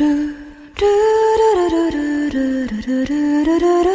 do do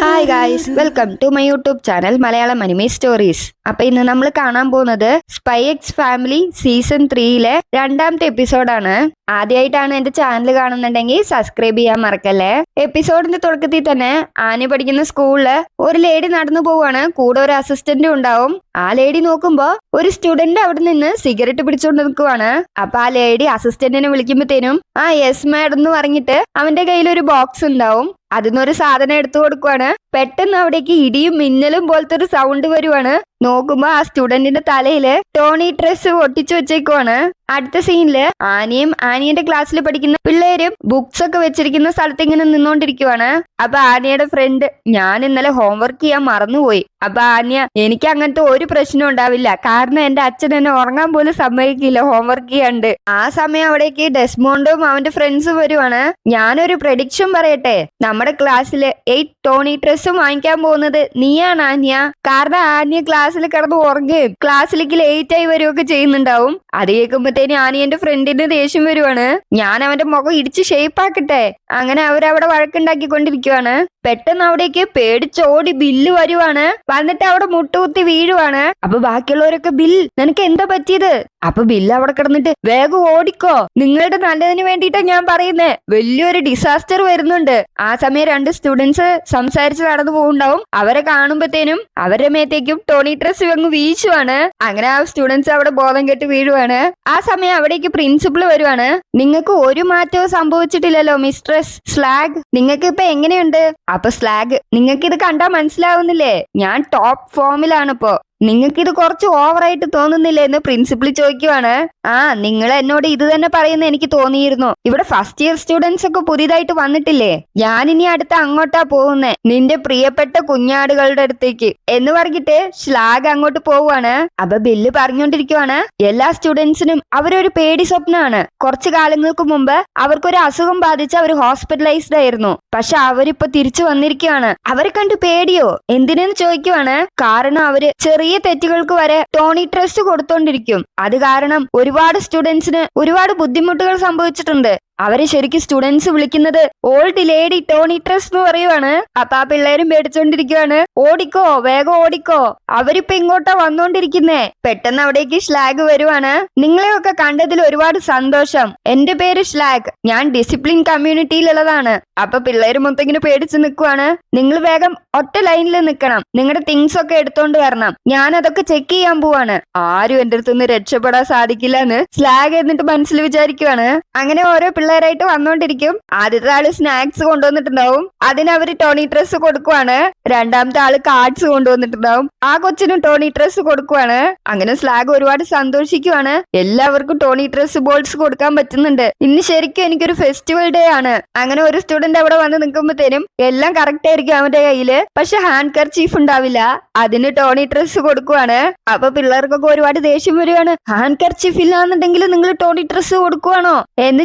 hi guys welcome to my YouTube channel Malayalam anime stories അപ്പൊ ഇന്ന് നമ്മൾ കാണാൻ പോകുന്നത് സ്പൈ എക്സ് ഫാമിലി സീസൺ ത്രീയിലെ രണ്ടാമത്തെ എപ്പിസോഡാണ് ആദ്യമായിട്ടാണ് എന്റെ ചാനൽ കാണുന്നുണ്ടെങ്കിൽ സബ്സ്ക്രൈബ് ചെയ്യാൻ മറക്കല്ലേ? എപ്പിസോഡിന്റെ തുടക്കത്തിൽ തന്നെ ആനി പഠിക്കുന്ന സ്കൂളിൽ ഒരു ലേഡി നടന്നു പോവാണ് കൂടെ ഒരു അസിസ്റ്റന്റും ഉണ്ടാവും. ആ ലേഡി നോക്കുമ്പോ ഒരു സ്റ്റുഡന്റ് അവിടെ നിന്ന് സിഗരറ്റ് പിടിച്ചോണ്ട് നിൽക്കുവാണ്. അപ്പൊ ആ ലേഡി അസിസ്റ്റന്റിനെ വിളിക്കുമ്പോഴത്തേനും ആ യെസ് മാഡം എന്ന് പറഞ്ഞിട്ട് അവന്റെ കയ്യിൽ ഒരു ബോക്സ് ഉണ്ടാവും. അതിന്നൊരു സാധനം എടുത്തു കൊടുക്കുവാണ്. പെട്ടെന്ന് അവിടേക്ക് ഇടിയും മിന്നലും പോലത്തെ ഒരു സൗണ്ട് വരുവാണ്. നോക്കുമ്പോ ആ സ്റ്റുഡന്റിന്റെ തലയിൽ ടോണി ഡ്രസ് ഒട്ടിച്ചു വെച്ചേക്കുവാണ്. അടുത്ത സീനിൽ ആനിയും ആനിയന്റെ ക്ലാസ്സിൽ പഠിക്കുന്ന പിള്ളേരും ബുക്സ് ഒക്കെ വെച്ചിരിക്കുന്ന സ്ഥലത്ത് ഇങ്ങനെ നിന്നോണ്ടിരിക്കുവാണ്. അപ്പൊ ആനിയുടെ ഫ്രണ്ട് ഞാൻ ഇന്നലെ ഹോംവർക്ക് ചെയ്യാൻ മറന്നുപോയി. അപ്പൊ ആനിയ എനിക്ക് അങ്ങനത്തെ ഒരു പ്രശ്നം ഉണ്ടാവില്ല. കാരണം എന്റെ അച്ഛൻ എന്നെ ഉറങ്ങാൻ പോലും സമ്മതിക്കില്ല ഹോംവർക്ക് ചെയ്യാണ്ട്. ആ സമയം അവിടേക്ക് ഡെസ്മോണ്ടും അവന്റെ ഫ്രണ്ട്സും വരുവാണ്. ഞാനൊരു പ്രഡിക്ഷൻ പറയട്ടെ. നമ്മുടെ ക്ലാസ്സിൽ എയ്റ്റ് ടോണി ഡ്രസ്സും വാങ്ങിക്കാൻ പോകുന്നത് നീയാണ് ആന്യ. കാരണം ആന്യ ക്ലാസ്സിൽ കിടന്ന് ഉറങ്ങുകയും ക്ലാസ്സിലേക്ക് ലേറ്റ് ആയി വരികയൊക്കെ ചെയ്യുന്നുണ്ടാവും. അത് കേൾക്കുമ്പോഴത്തേനും ആനി എന്റെ ഫ്രണ്ടിന് ദേഷ്യം വരുവാണ്. ഞാൻ അവന്റെ മുഖം ഇടിച്ച് ഷേപ്പ് ആക്കട്ടെ. അങ്ങനെ അവരവിടെ വഴക്കുണ്ടാക്കിക്കൊണ്ടിരിക്കുവാണ്. പെട്ടെന്ന് അവിടേക്ക് പേടിച്ചോടി ബില്ല് വരുവാണ്. വന്നിട്ട് അവിടെ മുട്ടുകുത്തി വീഴുവാണ്. അപ്പൊ ബാക്കിയുള്ളവരൊക്കെ ബിൽ നിനക്ക് എന്താ പറ്റിയത്? അപ്പൊ ബില്ല് അവിടെ കിടന്നിട്ട് വേഗം ഓടിക്കോ. നിങ്ങളുടെ നല്ലതിന് വേണ്ടിയിട്ടാ ഞാൻ പറയുന്നേ. വലിയൊരു ഡിസാസ്റ്റർ വരുന്നുണ്ട്. ആ സമയം രണ്ട് സ്റ്റുഡൻസ് സംസാരിച്ച് നടന്നു പോകുണ്ടാവും അവരെ കാണുമ്പത്തേനും അവരുടെ മേത്തേക്കും ടോണി ഡ്രസ് അങ്ങ് വീശുവാണ്. അങ്ങനെ ആ സ്റ്റുഡൻസ് അവിടെ ബോധം കെട്ട് വീഴുവാണ്. ആ സമയം അവിടേക്ക് പ്രിൻസിപ്പൾ വരുവാണ്. നിങ്ങൾക്ക് ഒരു മാറ്റവും സംഭവിച്ചിട്ടില്ലല്ലോ മിസ്ട്രസ് സ്ലാഗ് നിങ്ങൾക്ക് ഇപ്പൊ എങ്ങനെയുണ്ട്? അപ്പൊ സ്ലാഗ് നിങ്ങൾക്ക് ഇത് കണ്ടാ മനസ്സിലാവുന്നില്ലേ? ഞാൻ ടോപ്പ് ഫോമിലാണ് ഇപ്പോ. നിങ്ങൾക്ക് ഇത് കുറച്ച് ഓവറായിട്ട് തോന്നുന്നില്ല എന്ന് പ്രിൻസിപ്പൾ ചോദിക്കുവാണ്. ആ നിങ്ങൾ എന്നോട് ഇത് തന്നെ പറയുന്ന എനിക്ക് തോന്നിയിരുന്നു. ഇവിടെ ഫസ്റ്റ് ഇയർ സ്റ്റുഡൻസ് ഒക്കെ പുതിയതായിട്ട് വന്നിട്ടില്ലേ? ഞാൻ ഇനി അടുത്ത അങ്ങോട്ടാ പോകുന്നേ. നിന്റെ പ്രിയപ്പെട്ട കുഞ്ഞാടുകളുടെ അടുത്തേക്ക്. എന്ന് പറഞ്ഞിട്ട് ശ്ലാഗ് അങ്ങോട്ട് പോവാണ് അപ്പൊ ബില്ല് പറഞ്ഞുകൊണ്ടിരിക്കുവാണ് എല്ലാ സ്റ്റുഡൻസിനും അവരൊരു പേടി സ്വപ്നമാണ് കുറച്ചു കാലങ്ങൾക്ക് മുമ്പ് അവർക്കൊരു അസുഖം ബാധിച്ച് അവർ ഹോസ്പിറ്റലൈസ്ഡ് ആയിരുന്നു. പക്ഷെ അവരിപ്പോ തിരിച്ചു വന്നിരിക്കുവാണ് അവരെ കണ്ട് പേടിയോ? എന്തിനെന്ന് ചോദിക്കുവാണ്. കാരണം അവർ ചെറിയ തെറ്റുകൾക്ക് വരെ ടോണി ട്രസ്റ്റ് കൊടുത്തോണ്ടിരിക്കും. അത് കാരണം ഒരുപാട് സ്റ്റുഡൻസിന് ഒരുപാട് ബുദ്ധിമുട്ടുകൾ സംഭവിച്ചിട്ടുണ്ട്. അവരെ ശരിക്കും സ്റ്റുഡൻസ് വിളിക്കുന്നത് ഓൾഡ് ലേഡി ടോണി ട്രസ് എന്ന് പറയുവാണ്. അപ്പൊ ആ പിള്ളേരും പേടിച്ചോണ്ടിരിക്കുവാണ്. ഓടിക്കോ വേഗം ഓടിക്കോ. അവരിപ്പൊ ഇങ്ങോട്ടാ വന്നോണ്ടിരിക്കുന്നേ. പെട്ടെന്ന് അവിടേക്ക് ശ്ലാഗ് വരുവാണ്. നിങ്ങളെയൊക്കെ കണ്ടതിൽ ഒരുപാട് സന്തോഷം. എന്റെ പേര് ശ്ലാഗ് ഞാൻ ഡിസിപ്ലിൻ കമ്മ്യൂണിറ്റിയിലുള്ളതാണ് അപ്പൊ പിള്ളേര് മൊത്തം ഇങ്ങനെ പേടിച്ച് നിൽക്കുവാണ് നിങ്ങൾ വേഗം ഒറ്റ ലൈനിൽ നിൽക്കണം. നിങ്ങളുടെ തിങ്സ് ഒക്കെ എടുത്തോണ്ട് വരണം. ഞാൻ അതൊക്കെ ചെക്ക് ചെയ്യാൻ പോവാണ്. ആരും എന്റെ അടുത്തുനിന്ന് രക്ഷപ്പെടാൻ സാധിക്കില്ല എന്ന് സ്ലാഗ് എന്നിട്ട് മനസ്സിൽ വിചാരിക്കുവാണ്. അങ്ങനെ ഓരോ പിള്ളേരായിട്ട് വന്നോണ്ടിരിക്കും. ആദ്യത്തെ ആൾ സ്നാക്സ് കൊണ്ടുവന്നിട്ടുണ്ടാവും. അതിന് അവർ ടോണി ഡ്രസ് കൊടുക്കുവാണ്. രണ്ടാമത്തെ ആൾ കാർഡ്സ് കൊണ്ടുവന്നിട്ടുണ്ടാവും. ആ കൊച്ചിനും ടോണി ഡ്രസ് കൊടുക്കുവാണ്. അങ്ങനെ സ്ലാഗ് ഒരുപാട് സന്തോഷിക്കുവാണ്. എല്ലാവർക്കും ടോണി ഡ്രസ് ബോൾസ് കൊടുക്കാൻ പറ്റുന്നുണ്ട്. ഇന്ന് ശരിക്കും എനിക്കൊരു ഫെസ്റ്റിവൽ ഡേ ആണ്. അങ്ങനെ ഒരു സ്റ്റുഡന്റ് അവിടെ വന്ന് നിൽക്കുമ്പോഴത്തേനും എല്ലാം കറക്റ്റ് ആയിരിക്കും അവന്റെ കയ്യിൽ. പക്ഷെ ഹാൻഡ് കർ ചീഫ് ഉണ്ടാവില്ല. അതിന് ടോണി ഡ്രസ് കൊടുക്കുവാണ്. അപ്പൊ പിള്ളേർക്കൊക്കെ ഒരുപാട് ദേഷ്യം വരികയാണ്. ഹാൻഡ് കർ ചീഫ് ഇല്ലാന്നുണ്ടെങ്കിൽ നിങ്ങൾ ടോണി ഡ്രസ് കൊടുക്കുവാണോ? എന്ന്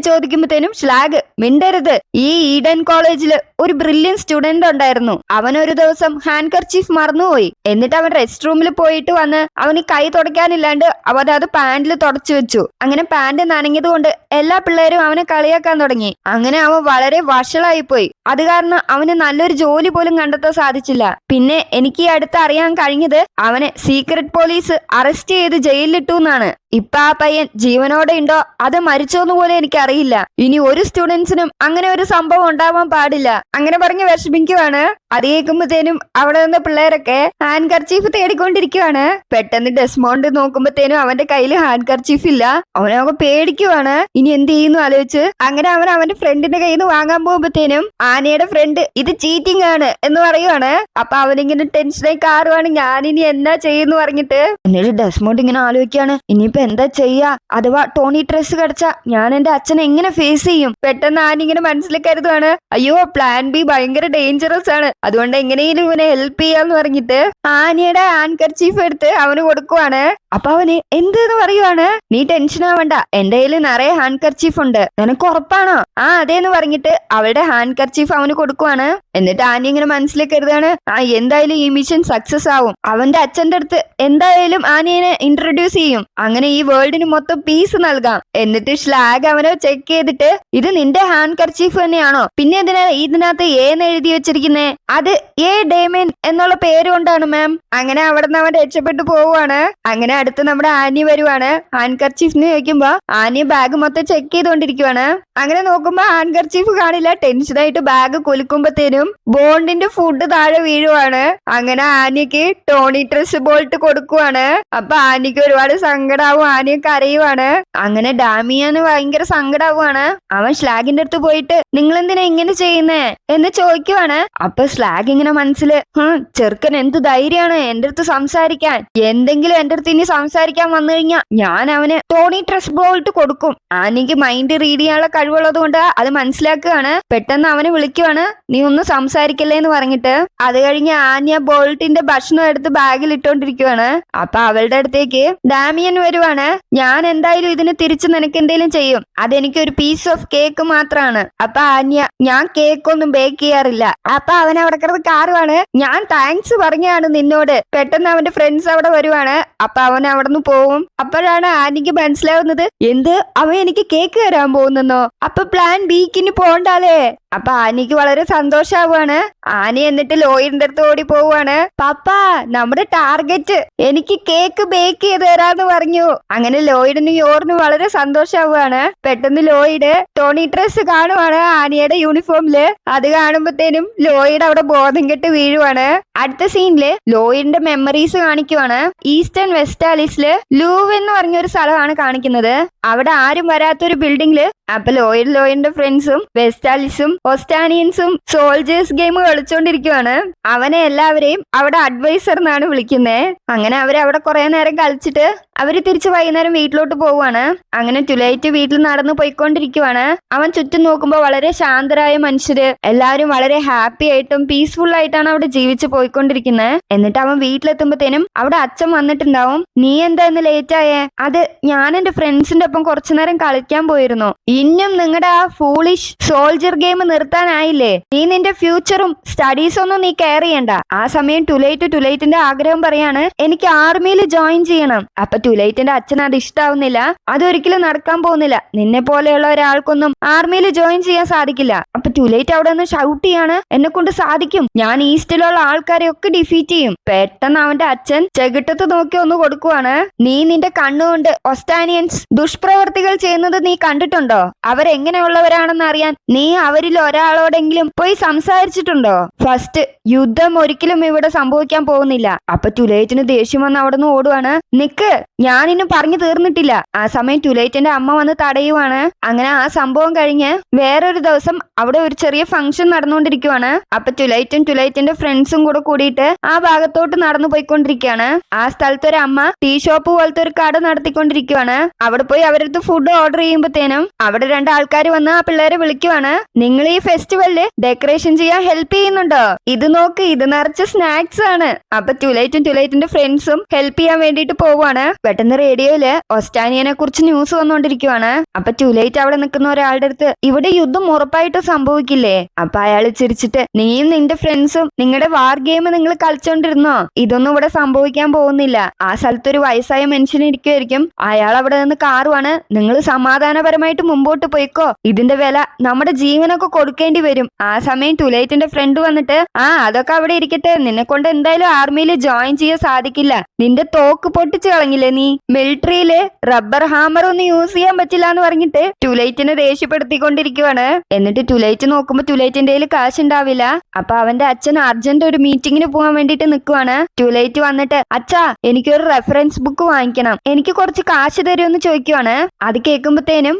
ചോദിക്കുമ്പോഴത്തേനും ശ്ലാഗ് മിണ്ടരുത്. ഈ ഈഡൻ കോളേജിൽ ഒരു ബ്രില്യൻ സ്റ്റുഡന്റ് ഉണ്ടായിരുന്നു. അവൻ ഒരു ദിവസം ഹാൻഡ് കർച്ചീഫ് മറന്നുപോയി. എന്നിട്ട് അവൻ റെസ്റ്റ് റൂമിൽ പോയിട്ട് വന്ന് അവന് കൈ തുടയ്ക്കാനില്ലാണ്ട് അവൻ അത് പാൻറിൽ തുടച്ചു വെച്ചു. അങ്ങനെ പാന്റ് നനഞ്ഞതുകൊണ്ട് എല്ലാ പിള്ളേരും അവനെ കളിയാക്കാൻ തുടങ്ങി. അങ്ങനെ അവൻ വളരെ വഷളായി പോയി അത് കാരണം അവന് നല്ലൊരു ജോലി പോലും കണ്ടെത്താൻ സാധിച്ചില്ല. പിന്നെ എനിക്ക് ഈ അടുത്ത് അറിയാൻ കഴിഞ്ഞത് അവനെ സീക്രട്ട് പോലീസ് അറസ്റ്റ് ചെയ്ത് ജയിലിലിട്ടു എന്നാണ്. ഇപ്പൊ ആ പയ്യൻ ജീവനോടെ ഉണ്ടോ? അത് മരിച്ചോന്ന് പോലും എനിക്കറിയില്ല. ഇനി ഒരു സ്റ്റുഡൻസിനും അങ്ങനെ ഒരു സംഭവം ഉണ്ടാവാൻ പാടില്ല. അങ്ങനെ പറഞ്ഞ് വിഷമിക്കുവാണ്. അത് കേൾക്കുമ്പോഴത്തേനും അവിടെ നിന്ന് പിള്ളേരൊക്കെ ഹാൻഡ് കർച്ചീഫ് തേടിക്കൊണ്ടിരിക്കുവാണ്. പെട്ടെന്ന് ഡെസ്മോണ്ട് നോക്കുമ്പോഴത്തേനും അവന്റെ കയ്യിൽ ഹാൻഡ് കർച്ചീഫ് ഇല്ല അവനൊക്കെ പേടിക്കുവാണ്. ഇനി എന്ത് ചെയ്യുന്നു ആലോചിച്ച്? അങ്ങനെ അവൻ അവന്റെ ഫ്രണ്ടിന്റെ കയ്യിൽ നിന്ന് വാങ്ങാൻ പോകുമ്പോഴത്തേനും ആനയുടെ ഫ്രണ്ട് ഇത് ചീറ്റിംഗ് ആണ് എന്ന് പറയുവാണ്. അപ്പൊ അവനിങ്ങനെ ടെൻഷനായി കാറുവാണ്. ഞാനിനി എന്നാ ചെയ്യുന്നു പറഞ്ഞിട്ട്. എന്നിട്ട് ഡെസ്മോണ്ട് ഇങ്ങനെ ആലോചിക്കാണ് ഇനിയിപ്പോ എന്താ ചെയ്യാ? അഥവാ ടോണി ഡ്രസ് കടച്ച ഞാൻ എന്റെ അച്ഛനെ എങ്ങനെ ഫേസ് ചെയ്യും? പെട്ടെന്ന് ആനിങ്ങനെ മനസ്സിൽ കരുതുവാണ്. അയ്യോ പ്ലാൻ ബി ഭയങ്കര ഡേഞ്ചറസ് ആണ്. അതുകൊണ്ട് എങ്ങനെയും ഇവനെ ഹെൽപ്പ് ചെയ്യാന്ന് പറഞ്ഞിട്ട് ആനയുടെ ആൻകർ ചീഫ് എടുത്ത് അവന് കൊടുക്കുവാണ്. അപ്പൊ അവന് എന്തെന്ന് പറയുവാണ്? നീ ടെൻഷൻ ആവണ്ട. എന്റെ കയ്യിൽ നിറയെ ഹാൻഡ് കർച്ചീഫ് ഉണ്ട്. നിനക്ക് ഉറപ്പാണോ? ആ അതേന്ന് പറഞ്ഞിട്ട് അവളുടെ ഹാൻഡ് കർച്ചീഫ് കർച്ചീഫ് അവന് കൊടുക്കുവാണ്. എന്നിട്ട് ആനി ഇങ്ങനെ മനസ്സിൽ കരുതാണ് ആ എന്തായാലും ഈ മിഷൻ സക്സസ് ആവും. അവന്റെ അച്ഛന്റെ അടുത്ത് എന്തായാലും ആനിയെ ഇൻട്രൊഡ്യൂസ് ചെയ്യും. അങ്ങനെ ഈ വേൾഡിന് മൊത്തം പീസ് നൽകാം. എന്നിട്ട് ഷ്ലാഗ് അവനെ ചെക്ക് ചെയ്തിട്ട് ഇത് നിന്റെ ഹാൻഡ് കർച്ചീഫ് തന്നെയാണോ? പിന്നെ എന്തിനാ ഇതിനകത്ത് ഏന്ന് എഴുതി വെച്ചിരിക്കുന്നേ? അത് എ ഡേമൻ എന്നുള്ള പേര് കൊണ്ടാണ് മാം അങ്ങനെ അവിടെ നിന്ന് അവൻ രക്ഷപ്പെട്ടു പോവുകയാണ് അങ്ങനെ അടുത്ത് നമ്മുടെ ആനി വരുവാണ്. ഹാൻഡ് കർച്ചീഫിന് ചോദിക്കുമ്പോ ആനി ബാഗ് മൊത്തം ചെക്ക് ചെയ്തുകൊണ്ടിരിക്കുവാണ് അങ്ങനെ നോക്കുമ്പോ ഹാൻഡ് കർച്ചീഫ് കാണില്ല ടെൻഷനായിട്ട് ബാഗ് കുലുക്കുമ്പത്തേനും ബോണ്ടിന്റെ ഫുഡ് താഴെ വീഴുവാണ്. അങ്ങനെ ആനിക്ക് ടോണി ഡ്രസ് ബോൾട്ട് കൊടുക്കുവാണ്. അപ്പൊ ആനിക്ക് ഒരുപാട് സങ്കടാവും ആനിയെ കരയുവാണ്. അങ്ങനെ ഡാമിയാന് ഭയങ്കര സങ്കടാവുകയാണ് അവൻ സ്ലാഗിന്റെ അടുത്ത് പോയിട്ട് നിങ്ങൾ എന്തിനാ ഇങ്ങനെ ചെയ്യുന്നേ? എന്ന് ചോദിക്കുവാണ്. അപ്പൊ സ്ലാഗ് ഇങ്ങനെ മനസ്സിൽ "ഹും, ചെറുക്കൻ എന്ത് ധൈര്യാണ് എന്റെ അടുത്ത് സംസാരിക്കാൻ. എന്തെങ്കിലും എന്റെ അടുത്ത് ഇനി സംസാരിക്കാൻ വന്നു കഴിഞ്ഞാ ഞാൻ അവന് ടോണി ട്രസ് ബോൾട്ട് കൊടുക്കും. ആനിക്ക് മൈൻഡ് റീഡ് ചെയ്യാനുള്ള കഴിവുള്ളത് കൊണ്ട് അത് മനസ്സിലാക്കുകയാണ്. പെട്ടെന്ന് അവനെ വിളിക്കുവാണ്. നീ ഒന്നും സംസാരിക്കല്ലേ എന്ന് പറഞ്ഞിട്ട്. അത് കഴിഞ്ഞ് ആന്യ ബോൾട്ടിന്റെ ഭക്ഷണം എടുത്ത് ബാഗിൽ ഇട്ടോണ്ടിരിക്കുവാണ്. അപ്പൊ അവളുടെ അടുത്തേക്ക് ഡാമിയൻ വരുവാണ്. ഞാൻ എന്തായാലും ഇതിന് തിരിച്ച് നിനക്ക് എന്തെങ്കിലും ചെയ്യും. അതെനിക്ക് ഒരു പീസ് ഓഫ് കേക്ക് മാത്രമാണ് അപ്പൊ ആന്യ ഞാൻ കേക്ക് ഒന്നും ബേക്ക് ചെയ്യാറില്ല. അപ്പൊ അവൻ അവിടെ കിടന്ന് കാറുവാണ്. ഞാൻ താങ്ക്സ് പറഞ്ഞാണ് നിന്നോട്. പെട്ടെന്ന് അവന്റെ ഫ്രണ്ട്സ് അവിടെ വരുവാണ്. അപ്പൊ അവൻ അവിടെ നിന്ന് പോവും. അപ്പോഴാണ് ആനിക്ക് മനസ്സിലാവുന്നത് എന്ത്? അവൻ എനിക്ക് കേക്ക് തരാൻ പോകുന്നെന്നോ? അപ്പൊ പ്ലാൻ ബിക്കിന് പോണ്ടാലേ? അപ്പൊ ആനിക്ക് വളരെ സന്തോഷാവാണ്. ആനി എന്നിട്ട് ലോയിന്റെ അടുത്ത് ഓടി പോവാണ് പപ്പ നമ്മുടെ ടാർഗറ്റ് എനിക്ക് കേക്ക് ബേക്ക് ചെയ്ത് തരാന്ന് പറഞ്ഞു. അങ്ങനെ ലോയിഡിനും യോറിനും വളരെ സന്തോഷാവുകയാണ് പെട്ടെന്ന് ലോയിഡ് ടോണി ഡ്രസ് കാണുവാണ് ആനിയുടെ യൂണിഫോമിൽ. അത് കാണുമ്പത്തേനും ലോയിഡ് അവിടെ ബോധം കെട്ട് വീഴുവാണ്. അടുത്ത സീനിൽ ലോയിഡിന്റെ മെമ്മറീസ് കാണിക്കുവാണ്. ഈസ്റ്റേൺ വെസ്റ്റാലിസിൽ ലൂവ് എന്ന് പറഞ്ഞ ഒരു സ്ഥലമാണ് കാണിക്കുന്നത്. അവിടെ ആരും വരാത്തൊരു ബിൽഡിങ്ങിൽ അപ്പൊ ലോയിഡ് ലോയിന്റെ ഫ്രണ്ട്സും വെസ്റ്റാലിസും ഓസ്റ്റാനിയൻസും സോൾജേഴ്സ് ഗെയിം കളിച്ചോണ്ടിരിക്കുവാണ്. അവനെ എല്ലാവരെയും അവിടെ അഡ്വൈസർ എന്നാണ് വിളിക്കുന്നത് അങ്ങനെ അവർ അവിടെ കുറെ നേരം കളിച്ചിട്ട് അവർ തിരിച്ച് വൈകുന്നേരം വീട്ടിലോട്ട് പോവാണ് അങ്ങനെ ടുലൈറ്റ് വീട്ടിൽ നടന്നു പോയിക്കൊണ്ടിരിക്കുവാണ്. അവൻ ചുറ്റും നോക്കുമ്പോൾ വളരെ ശാന്തരായ മനുഷ്യര് എല്ലാവരും വളരെ ഹാപ്പി ആയിട്ടും പീസ്ഫുൾ ആയിട്ടാണ് അവിടെ ജീവിച്ച് പോയിക്കൊണ്ടിരിക്കുന്നത് എന്നിട്ട് അവൻ വീട്ടിലെത്തുമ്പോഴത്തേനും അവിടെ അച്ഛൻ വന്നിട്ടുണ്ടാവും. നീ എന്താ ഇന്ന് ലേറ്റ് ആയേ? അത് ഞാൻ എന്റെ ഫ്രണ്ട്സിന്റെ ഒപ്പം കുറച്ചു നേരം കളിക്കാൻ പോയിരുന്നു. ഇന്നും നിങ്ങളുടെ ആ ഫൂളിഷ് സോൾജർ ഗെയിം നിർത്താനായില്ലേ? നീ നിന്റെ ഫ്യൂച്ചറും സ്റ്റഡീസ് ഒന്നും നീ കെയർ ചെയ്യണ്ട. ആ സമയം ടുലൈറ്റ് ടുലൈറ്റിന്റെ ആഗ്രഹം പറയാണ് എനിക്ക് ആർമിയിൽ ജോയിൻ ചെയ്യണം. അപ്പൊ ടുലൈറ്റിന്റെ അച്ഛൻ അത് ഇഷ്ടാവുന്നില്ല. അതൊരിക്കലും നടക്കാൻ പോകുന്നില്ല. നിന്നെ പോലെയുള്ള ഒരാൾക്കൊന്നും ആർമിയിൽ ജോയിൻ ചെയ്യാൻ സാധിക്കില്ല. അപ്പൊ ടുലൈറ്റ് അവിടെ നിന്ന് ഷൗട്ട് ചെയ്യാണ്. എന്നെ കൊണ്ട് സാധിക്കും. ഞാൻ ഈസ്റ്റിലുള്ള ആൾക്കാരെ ഒക്കെ ഡിഫീറ്റ് ചെയ്യും. പെട്ടെന്ന് അവന്റെ അച്ഛൻ ചെകിട്ടത്ത് നോക്കി ഒന്ന് കൊടുക്കുവാണ്. നീ നിന്റെ കണ്ണുകൊണ്ട് ഒസ്റ്റാനിയൻസ് ദുഷ്പ്രവർത്തികൾ ചെയ്യുന്നത് നീ കണ്ടിട്ടുണ്ടോ? അവരെങ്ങനെയുള്ളവരാണെന്ന് അറിയാൻ നീ അവരിൽ ഒരാളോടെങ്കിലും പോയി സംസാരിച്ചിട്ടുണ്ടോ? ഫസ്റ്റ് യുദ്ധം ഒരിക്കലും ഇവിടെ സംഭവിക്കാൻ പോകുന്നില്ല. അപ്പൊ ടുലേറ്റിന് ദേഷ്യം വന്ന് അവിടെ നിന്ന് ഓടുവാണ്. നിക്ക് ഞാനിന്നും പറഞ്ഞു തീർന്നിട്ടില്ല. ആ സമയം ടുലേറ്റിന്റെ അമ്മ വന്ന് തടയുവാണ്. അങ്ങനെ ആ സംഭവം കഴിഞ്ഞ് വേറൊരു ദിവസം അവിടെ ഒരു ചെറിയ ഫംഗ്ഷൻ നടന്നുകൊണ്ടിരിക്കുവാണ്. അപ്പൊ ടുലൈറ്റും ടുലൈറ്റിന്റെ ഫ്രണ്ട്സും കൂടെ കൂടിയിട്ട് ആ ഭാഗത്തോട്ട് നടന്നു പോയിക്കൊണ്ടിരിക്കുകയാണ്. ആ സ്ഥലത്ത് ഒരു അമ്മ ടീ ഷോപ്പ് പോലത്തെ ഒരു കട നടത്തിക്കൊണ്ടിരിക്കുവാണ്. അവിടെ പോയി അവരടുത്ത് ഫുഡ് ഓർഡർ ചെയ്യുമ്പോഴത്തേനും അവിടെ രണ്ട് ആൾക്കാർ വന്ന് ആ പിള്ളേരെ വിളിക്കുവാണ്. നിങ്ങൾ ഈ ഫെസ്റ്റിവലിൽ ഡെക്കറേഷൻ ചെയ്യാൻ ഹെൽപ്പ് ചെയ്യുന്നുണ്ടോ? ഇത് നോക്ക് ഇത് നിറച്ച് സ്നാക്സ് ആണ്. അപ്പൊ ടുലൈറ്റും ടുലൈറ്റിന്റെ ഫ്രണ്ട്സും ഹെൽപ്പ് ചെയ്യാൻ വേണ്ടിയിട്ട് പോവാണ് പെട്ടെന്ന് റേഡിയോയിൽ ഒസ്റ്റാനിയനെ കുറിച്ച് ന്യൂസ് വന്നുകൊണ്ടിരിക്കുവാണ് അപ്പൊ ടുലൈറ്റ് അവിടെ നിൽക്കുന്ന ഒരാളുടെ അടുത്ത് ഇവിടെ യുദ്ധം ഉറപ്പായിട്ട് സംഭവിക്കില്ലേ? അപ്പൊ അയാൾ ചിരിച്ചിട്ട് നീയും നിന്റെ ഫ്രണ്ട്സും നിങ്ങളുടെ വാർ ഗെയിം നിങ്ങൾ കളിച്ചോണ്ടിരുന്നോ? ഇതൊന്നും ഇവിടെ സംഭവിക്കാൻ പോകുന്നില്ല. ആ സ്ഥലത്ത് ഒരു വയസ്സായ മനുഷ്യൻ ഇരിക്കുമായിരിക്കും അയാൾ അവിടെ നിന്ന് കാറുവാണ്. നിങ്ങൾ സമാധാനപരമായിട്ട് മുമ്പോട്ട് പോയിക്കോ. ഇതിന്റെ വില നമ്മുടെ ജീവനൊക്കെ കൊടുക്കേണ്ടി വരും. ആ സമയം ടുലൈറ്റിന്റെ ഫ്രണ്ട് വന്നിട്ട് ആ അതൊക്കെ അവിടെ ഇരിക്കട്ടെ. നിന്നെ കൊണ്ട് എന്തായാലും ആർമിയിൽ ജോയിൻ ചെയ്യാൻ സാധിക്കില്ല. നിന്റെ തോക്ക് പൊട്ടിച്ചു കളഞ്ഞില്ലേ നീ? മിലിറ്ററിയിൽ റബ്ബർ ഹാമർ ഒന്നും യൂസ് ചെയ്യാൻ പറ്റില്ല എന്ന് പറഞ്ഞിട്ട് ടുലൈറ്റിനെ ദേഷ്യപ്പെടുത്തിക്കൊണ്ടിരിക്കുവാണ്. എന്നിട്ട് ടുലൈറ്റ് നോക്കുമ്പോ ടുലൈറ്റിന്റെ കയ്യിൽ കാശ് ഉണ്ടാവില്ല അപ്പൊ അവന്റെ അച്ഛൻ അർജന്റ് ഒരു മീറ്റിംഗിന് പോകാൻ വേണ്ടിട്ട് നിൽക്കുവാണ് ടുലൈറ്റ് വന്നിട്ട് അച്ഛാ എനിക്കൊരു റെഫറൻസ് ബുക്ക് വാങ്ങിക്കണം. എനിക്ക് കുറച്ച് കാശ് തരുമെന്ന് ചോദിക്കുവാണ്. അത് കേൾക്കുമ്പോഴത്തേനും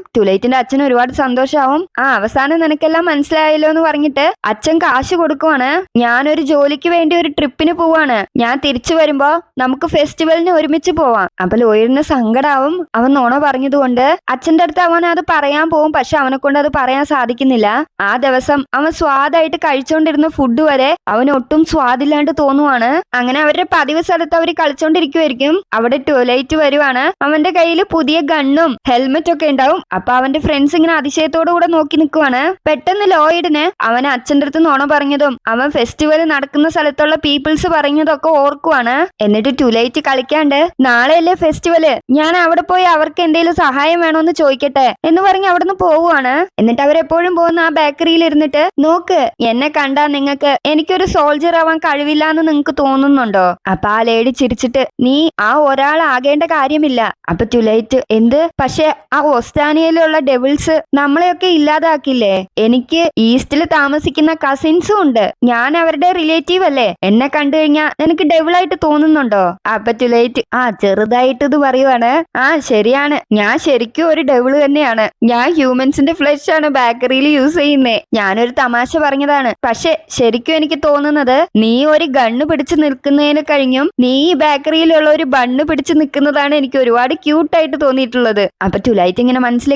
ടുലൈറ്റിന്റെ അച്ഛൻ ഒരുപാട് സന്തോഷാവും. ആ അവസാനം നിനക്കെല്ലാം മനസ്സിലായല്ലോ എന്ന് പറഞ്ഞിട്ട് അച്ഛൻ കാശ് കൊടുക്കുവാണ്. ഞാനൊരു ജോലിക്ക് വേണ്ടി ഒരു ട്രിപ്പിന് പോവാണ്. ഞാൻ തിരിച്ചു വരുമ്പോ നമുക്ക് ഫെസ്റ്റിവലിന് ഒരുമിച്ച് പോവാം. അപ്പൊ ലോയറിന് സങ്കടാവും. അവൻ നോണ പറഞ്ഞതുകൊണ്ട് അച്ഛന്റെ അടുത്ത് അവൻ അത് പറയാൻ പോവും. പക്ഷെ അവനെ കൊണ്ട് അത് പറയാൻ സാധിക്കുന്നില്ല. ആ ദിവസം അവൻ സ്വാദായിട്ട് കഴിച്ചോണ്ടിരുന്ന ഫുഡ് വരെ അവന് ഒട്ടും സ്വാദില്ലാണ്ട് തോന്നുവാണ്. അങ്ങനെ അവരുടെ പതിവ് സ്ഥലത്ത് അവർ കളിച്ചോണ്ടിരിക്കുമായിരിക്കും അവിടെ ടോയ്ലറ്റ് വരുവാണ്. അവന്റെ കയ്യിൽ പുതിയ ഗണ്ണും ഹെൽമെറ്റ് ഒക്കെ ഉണ്ടാവും. അപ്പൊ അവന്റെ അവന്റെ ഫ്രണ്ട്സ് ഇങ്ങനെ അതിശയത്തോടു കൂടെ നോക്കി നിൽക്കുവാണ് പെട്ടെന്ന് ലോയിഡിന് അവൻ അച്ഛന്റെ അടുത്ത് നോണ പറഞ്ഞതും അവൻ ഫെസ്റ്റിവൽ നടക്കുന്ന സ്ഥലത്തുള്ള പീപ്പിൾസ് പറഞ്ഞതൊക്കെ ഓർക്കുവാണ്. എന്നിട്ട് ടുലൈറ്റ് കളിക്കാണ്ട് നാളെയല്ലേ ഫെസ്റ്റിവൽ ഞാൻ അവിടെ പോയി അവർക്ക് എന്തെങ്കിലും സഹായം വേണോന്ന് ചോദിക്കട്ടെ എന്ന് പറഞ്ഞ് അവിടുന്ന് പോവുകയാണ് എന്നിട്ട് അവരെപ്പോഴും പോകുന്ന ആ ബേക്കറിയിൽ ഇരുന്നിട്ട് നോക്ക് എന്നെ കണ്ടാ നിങ്ങക്ക് എനിക്കൊരു സോൾജർ ആവാൻ കഴിവില്ല എന്ന് നിങ്ങക്ക് തോന്നുന്നുണ്ടോ? അപ്പൊ ആ ലേഡി ചിരിച്ചിട്ട് നീ ആ ഒരാളാകേണ്ട കാര്യമില്ല. അപ്പൊ ടുലൈറ്റ് എന്ത്? പക്ഷെ ആ ഓസ്റ്റാനിയയിലുള്ള ഡെവിൾസ് നമ്മളെയൊക്കെ ഇല്ലാതാക്കില്ലേ? എനിക്ക് ഈസ്റ്റിൽ താമസിക്കുന്ന കസിൻസും ഉണ്ട്. ഞാൻ അവരുടെ റിലേറ്റീവ് അല്ലേ? എന്നെ കണ്ടു കഴിഞ്ഞാൽ നിനക്ക് ഡെവിളായിട്ട് തോന്നുന്നുണ്ടോ? അപ്പൊ ടുലൈറ്റ് ആ ചെറുതായിട്ട് ഇത് പറയുവാണ്. ആ ശരിയാണ്. ഞാൻ ശരിക്കും ഒരു ഡെവിൾ തന്നെയാണ്. ഞാൻ ഹ്യൂമൻസിന്റെ ഫ്ലഷ് ആണ് ബേക്കറിയിൽ യൂസ് ചെയ്യുന്നേ. ഞാനൊരു തമാശ പറഞ്ഞതാണ്. പക്ഷെ ശരിക്കും എനിക്ക് തോന്നുന്നത് നീ ഒരു ഗണ്ണ് പിടിച്ചു നിൽക്കുന്നതിന് കഴിഞ്ഞും നീ ഈ ബേക്കറിയിലുള്ള ഒരു ബണ്ണ് പിടിച്ചു നിൽക്കുന്നതാണ് എനിക്ക് ഒരുപാട് ക്യൂട്ടായിട്ട് തോന്നിയിട്ടുള്ളത്. അപ്പൊ ടുലൈറ്റ് ഇങ്ങനെ മനസ്സിൽ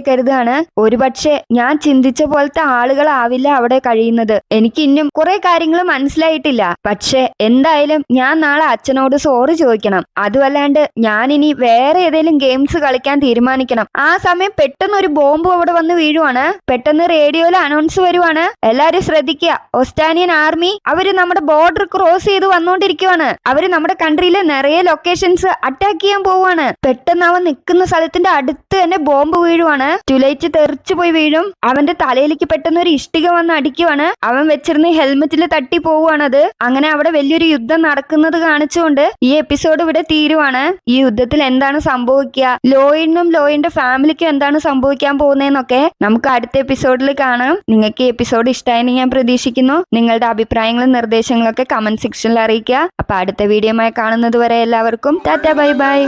ഒരു പക്ഷേ ഞാൻ ചിന്തിച്ച പോലത്തെ ആളുകളാവില്ല അവിടെ കഴിയുന്നത്. എനിക്ക് ഇന്നും കുറെ കാര്യങ്ങൾ മനസ്സിലായിട്ടില്ല. പക്ഷെ എന്തായാലും ഞാൻ നാളെ അച്ഛനോട് സോറി ചോദിക്കണം. അതുമല്ലാണ്ട് ഞാൻ ഇനി വേറെ ഏതെങ്കിലും ഗെയിംസ് കളിക്കാൻ തീരുമാനിക്കണം. ആ സമയം പെട്ടെന്ന് ഒരു ബോംബ് അവിടെ വന്ന് വീഴുവാണ്. പെട്ടെന്ന് റേഡിയോയിൽ അനൗൺസ് വരുവാണ്. എല്ലാരും ശ്രദ്ധിക്കുക. ഓസ്റ്റാനിയൻ ആർമി അവർ നമ്മുടെ ബോർഡർ ക്രോസ് ചെയ്ത് വന്നോണ്ടിരിക്കുവാണ്. അവർ നമ്മുടെ കൺട്രിയിലെ നിറയെ ലൊക്കേഷൻസ് അറ്റാക്ക് ചെയ്യാൻ പോവാണ് പെട്ടെന്ന് അവൻ നിൽക്കുന്ന സ്ഥലത്തിന്റെ അടുത്ത് തന്നെ ബോംബ് വീഴുവാണ്. ടുലൈറ്റ് തെറിച്ചു പോയി വീഴും. അവന്റെ തലയിലേക്ക് പെട്ടെന്ന് ഒരു ഇഷ്ടിക വന്ന് അടിക്കുവാണ്. അവൻ വെച്ചിരുന്ന ഹെൽമെറ്റിൽ തട്ടി പോവുകയാണത്. അങ്ങനെ അവിടെ വലിയൊരു യുദ്ധം നടക്കുന്നത് കാണിച്ചുകൊണ്ട് ഈ എപ്പിസോഡ് ഇവിടെ തീരുവാണ്. ഈ യുദ്ധത്തിൽ എന്താണ് സംഭവിക്കുക? ലോയിനും ലോയിന്റെ ഫാമിലിക്കും എന്താണ് സംഭവിക്കാൻ പോകുന്നതെന്നൊക്കെ നമുക്ക് അടുത്ത എപ്പിസോഡിൽ കാണാം. നിങ്ങൾക്ക് ഈ എപ്പിസോഡ് ഇഷ്ടമായെന്ന് ഞാൻ പ്രതീക്ഷിക്കുന്നു. നിങ്ങളുടെ അഭിപ്രായങ്ങളും നിർദ്ദേശങ്ങളൊക്കെ കമന്റ് സെക്ഷനിൽ അറിയിക്കുക. അപ്പൊ അടുത്ത വീഡിയോമായി കാണുന്നത് വരെ എല്ലാവർക്കും ടാറ്റ ബൈ ബൈ.